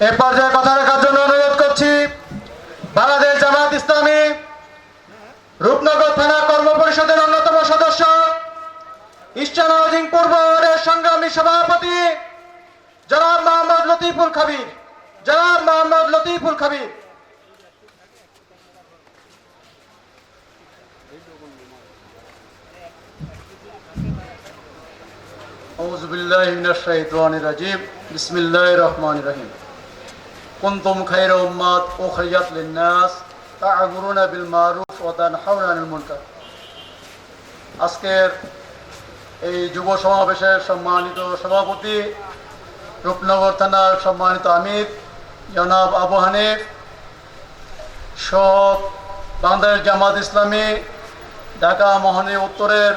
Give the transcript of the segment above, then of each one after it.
এ পর্যায়ে কথা রাখার জন্য অনুরোধ করছি বাংলাদেশ জামাত ইসলামী রূপনগর থানা কর্ম পরিষদের অন্যতম সদস্য ইস্টার্ন হাউজিং পূর্ব ওয়ার্ডের সংগ্রামী সভাপতি জনাব মোহাম্মদ লতিফুল খাবির জনাব মোহাম্মদ লতিফুল খাবির أعوذ بالله من الشيطان الرجيم بسم الله الرحمن الرحيم কুনতুম খায়রা উম্মাত উখরিজাত লিন-নাস তা'মুরুনা বিল মারুফ ওয়া তানহাউনা আনিল মুনকার আজকের এই যুব সমাবেশের সম্মানিত সভাপতি, রূপনগর থানার সম্মানিত আমির, জনাব আবু হানিফ সব বাংলাদেশ জামাত ইসলামী, ঢাকা মহানী উত্তরের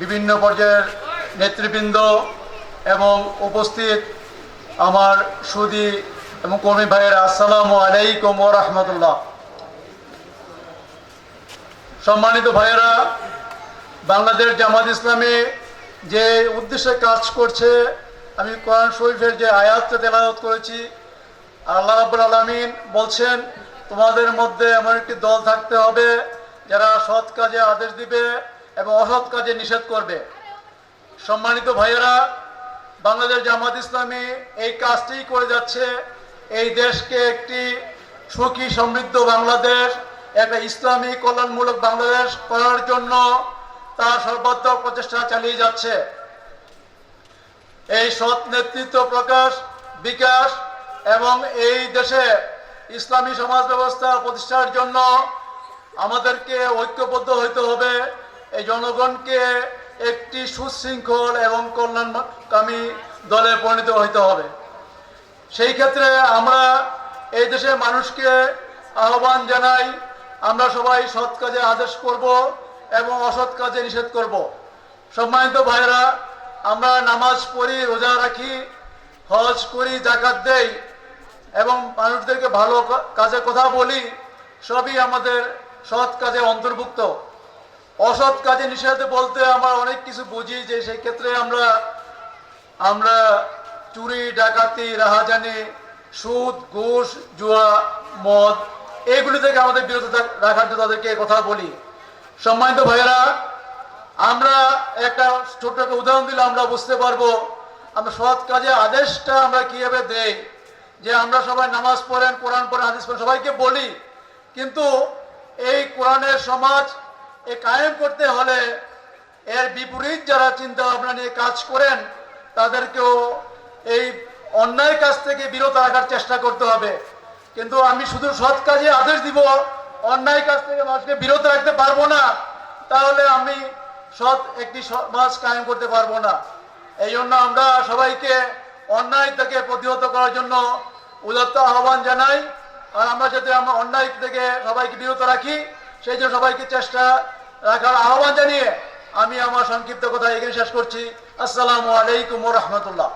বিভিন্ন পর্যায়ের নেতৃবৃন্দ এবং উপস্থিত আমার সুদী এবং কর্মী ভাইয়ের, আসসালামু আলাইকুম ও রহমতুল্লাহ। সম্মানিত ভাইয়েরা, বাংলাদেশ জামাত ইসলামী যে উদ্দেশ্যে কাজ করছে, আমি কোরআন শরীফের যে আয়াতটা তেলাওয়াত করেছি, আল্লাহ রাব্বুল আলামিন বলছেন, তোমাদের মধ্যে এমন একটি দল থাকতে হবে, যারা সৎ কাজে আদেশ দিবে এবং অসৎ কাজে নিষেধ করবে। সম্মানিত ভাইয়েরা, বাংলাদেশ জামাত ইসলামী এই কাজটি করে যাচ্ছে এই দেশকে একটি সুখী সমৃদ্ধ বাংলাদেশ, একটা ইসলামী কল্যাণমূলক বাংলাদেশ করার জন্য তার সর্বাত্মক প্রচেষ্টা চালিয়ে যাচ্ছে। এই সৎ নেতৃত্ব প্রকাশ, বিকাশ এবং এই দেশে ইসলামী সমাজ ব্যবস্থা প্রতিষ্ঠার জন্য আমাদেরকে ঐক্যবদ্ধ হইতে হবে। এই জনগণকে একটি সুশৃঙ্খল এবং কল্যাণকামী দলে পরিণত হইতে হবে। সেই ক্ষেত্রে আমরা এই দেশের মানুষকে আহ্বান জানাই, আমরা সবাই সৎ কাজে আদেশ করব এবং অসৎ কাজে নিষেধ করব। সম্মানিত ভাইরা আমরা নামাজ পড়ি, রোজা রাখি, হজ করি জাকাত দেই এবং মানুষদেরকে ভালো কাজে কথা বলি, সবই আমাদের সৎ কাজে অন্তর্ভুক্ত। অসৎ কাজে নিষেধ বলতে আমরা অনেক কিছু বুঝি যে সেই ক্ষেত্রে আমরা আমরা চুরি, ডাকাতি, রাহাজানি, সুদ, ঘুষ, জুয়া, মদ এইগুলি থেকে আমাদের বিরত রাখার জন্য তাদেরকে কথা বলি। সম্মানিত ভাইয়েরা, আমরা একটা ছোট্ট একটা উদাহরণ দিলে আমরা বুঝতে পারব, আমরা সৎ কাজে আদেশটা আমরা কীভাবে দেই। যে আমরা সবাই নামাজ পড়েন, কোরআন পড়েন, হাদিস পড়েন, সবাইকে বলি। কিন্তু এই কোরআনের সমাজ, এ কায়েম করতে হলে এর বিপরীত যারা চিন্তা ভাবনা নিয়ে কাজ করেন, তাদেরকেও এই অন্যায় কাজ থেকে বিরত রাখার চেষ্টা করতে হবে। কিন্তু আমি শুধু সৎ কাজে আদেশ দিব অন্যায় কাজ থেকে মানুষকে বিরত রাখতে পারব না, তাহলে আমি সৎ একটি সমাজ কায়েম করতে পারব না। এই জন্য আমরা সবাইকে অন্যায় থেকে প্রতিহত করার জন্য উদাত্ত আহ্বান জানাই, আর আমরা যাতে আমরা অন্যায় থেকে সবাইকে বিরত রাখি, সেই জন্য সবাইকে চেষ্টা রাখার আহ্বান জানিয়ে আমি আমার সংক্ষিপ্ত কথা এখানে শেষ করছি। আসসালামু আলাইকুম রহমতুল্লাহ।